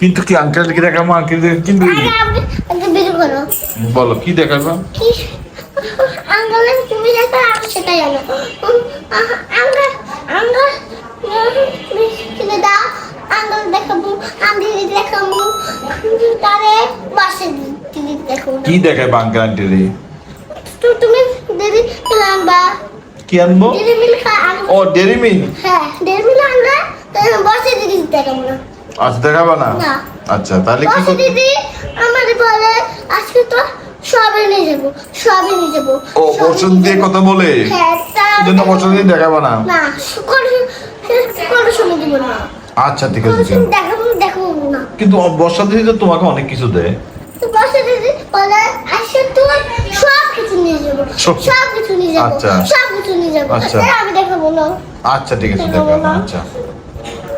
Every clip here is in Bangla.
কিন্তু কি আঙ্কেল কি দেখাবো? আঙ্কেল কিন্তু বলো কি দেখাবো? কি? দেখাবো আঙ্কেল আন্টি রে? তুমি দিদি লাম্বা কি আনব? মিল ও ডেরি মিল্ক হ্যাঁ দেড় মিল আনলে বসে দিদি দেখাবো না। আজ দেখাবো না। আচ্ছা তাহলে কি দিদি আমাদের বলে আজকে তো সবে নিয়ে যাব সবে নিয়ে যাব। ও দিয়ে কথা বলে? হ্যাঁ জন্য দেখাবো না? না দিব না। আচ্ছা ঠিক আছে। দেখাবো দেখাবো না। কিন্তু বর্ষা দিদি তো তোমাকে অনেক কিছু দেয়। বসে দিদি বলে আজকে তো সব কিছু নিয়ে যাব সব- কিছু নিয়ে যাব আচ্ছা। সব কিছু নিয়ে যাব। আচ্ছা। আমি দেখাবো না আচ্ছা ঠিক আছে দেখাবো আচ্ছা।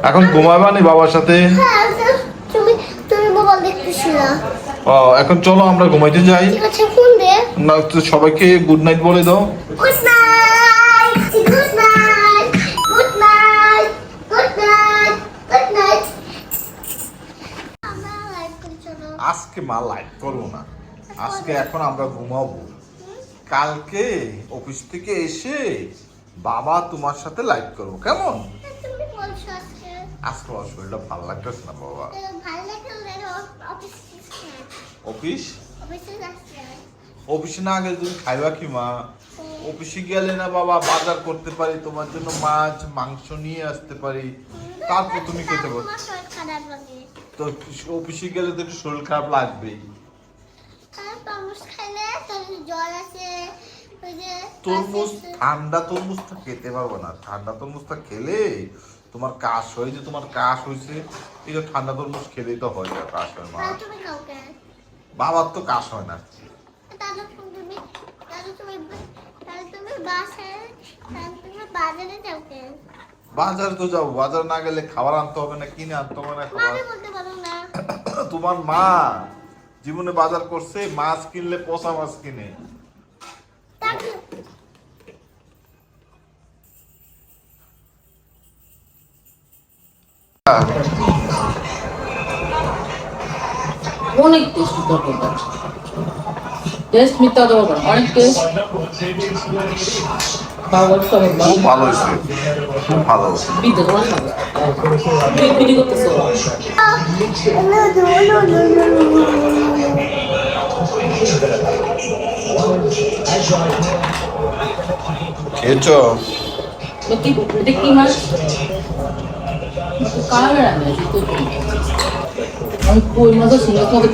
এখন ঘুমাবা নি বাবার সাথে হ্যাঁ তুমি তুমি মোবাইল দেখতেছিল ও এখন চলো আমরা ঘুমাইতে যাই ঠিক আছে ফোন দে না সবাইকে গুড নাইট বলে দাও. Good night. Good night. Good night. আমরা লাইভ করে চলো আজকে মা লাইট করব না আজকে এখন আমরা ঘুমাবো কালকে অফিস থেকে এসে বাবা তোমার সাথে লাইভ করব কেমন আজকে আজকে আমার শরীরটা ভালো লাগতেছে না বাবা অফিস? অফিস না গেলে তুমি খাইবা কি মা? অফিসে গেলে না বাবা বাজার করতে পারি তোমার জন্য মাছ মাংস নিয়ে আসতে পারি। তারপর তুমি খেতে পারো। তো অফিসে গেলে তো একটু শরীর খারাপ লাগবেই। তরমুজ খাইলে তোর জ্বর আছে ওই যে তরমুজ। ঠান্ডা তরমুজটা খেতে পারব না। ঠান্ডা তরমুজটা খেলে তোমার কাশ হয় যে তোমার কাশ হয়েছে এই যে ঠান্ডা তরমুজ খেলেই তো হয় না কাশ হয় মা বাবার তো কাশ হয় না। বাজারে তো যাব বাজার না গেলে খাবার আনতে হবে না কিনে আনতে হবে না। তোমার মা জীবনে বাজার করছে মাছ কিনলে পচা মাছ কিনে। অনেক টেস্ট টেস্ট মিথ্যা দেবো অনেক টেস্ট খুব ভালো হয়েছে। খুব ভালো খেয়েছো? কি মাছ? আমি কই কোনো মাছে করি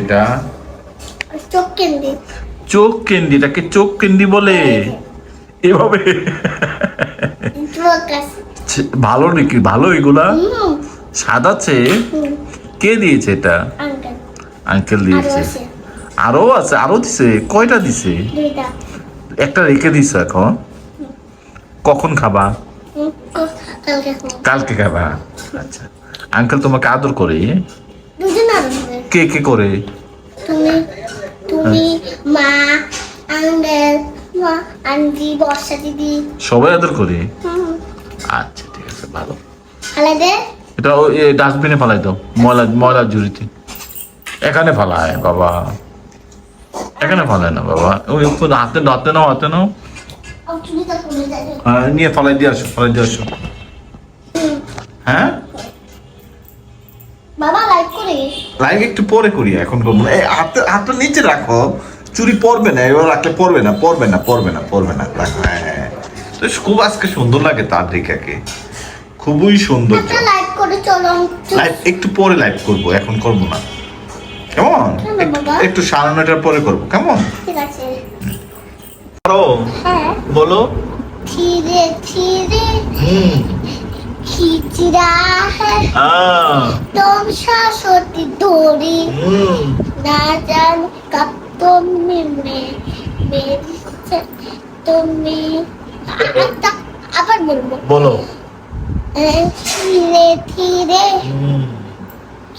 এটা? চোখ ক্যান্ডি এটাকে চোখ ক্যান্ডি বলে। এভাবে। ভালো নাকি? ভালো এগুলা? স্বাদ আছে? কে দিয়েছে এটা? আঙ্কেল। দিয়েছে। আরও আছে আরও দিছে। কয়টা দিছে? দুইটা। একটা রেখে দিছে এখন। কখন খাবা? কালকে খাবা। আচ্ছা। আঙ্কেল তোমাকে আদর করে। কে কে করে? তুমি তুমি মা আঙ্কেল মা আন্টি বর্ষা দিদি। সবাই আদর করে? আচ্ছা ঠিক আছে ভালো। এটা ডাস্টবিনে ফেলাই দাও। ময়লা ময়লার ঝুড়িতে। এখানে ফেলায় বাবা। এখানে না বাবা। ওই একটু হাতে হাতে নাও হাতে নাও। আর চুলিটা খুলে যাবে হ্যাঁ, নিয়ে ফলাই দিয়ে আসো ফলাই দিয়ে আসো। হ্যাঁ? বাবা লাইভ করে? লাইভ একটু পরে করি এখন করব এই হাতে হাতটা নিচে রাখো। চুরি পড়বে না এবার রাখলে পড়বে না পড়বে না পড়বে না পড়বে না। হ্যাঁ হ্যাঁ তো খুব আজকে সুন্দর লাগে তার রেখাকে খুবই সুন্দর। লাইভ একটু পরে লাইভ করব এখন করব না। কেমন? একটু সাড়ে পরে করব কেমন? ঠিক আছে। বলো। ধীরে ধীরে আবার বলব। বলো। ধীরে ধীরে।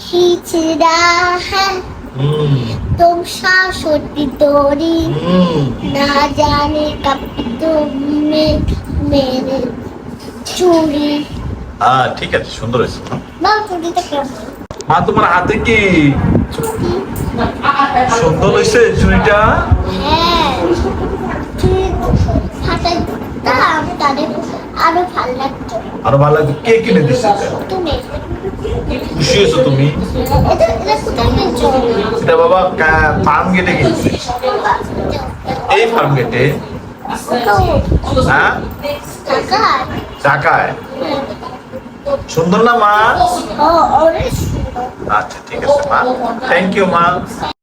खींच रहा है হুম तुम शाश्वती डोरी হুম ना जाने कब तुम्हें मेरे চুড়ি আহ ঠিক আছে সুন্দর হয়েছে মা। না চুড়িটা কেমন মা তোমার হাতে কি চুড়ি সুন্দর হয়েছে চুড়িটা হ্যাঁ চুড়ি হাতে দাম তাদের আরো ভালো লাগতো আরো ভালো লাগবে কে কিনে দিচ্ছে এটা? তুমি খুশি হয়েছো তুমি? এটা বাবা ফার্ম গেটে গেছে এই ফার্ম গেটে হ্যাঁ? ঢাকায়? সুন্দর না মা? আচ্ছা ঠিক আছে মা। থ্যাংক ইউ মা।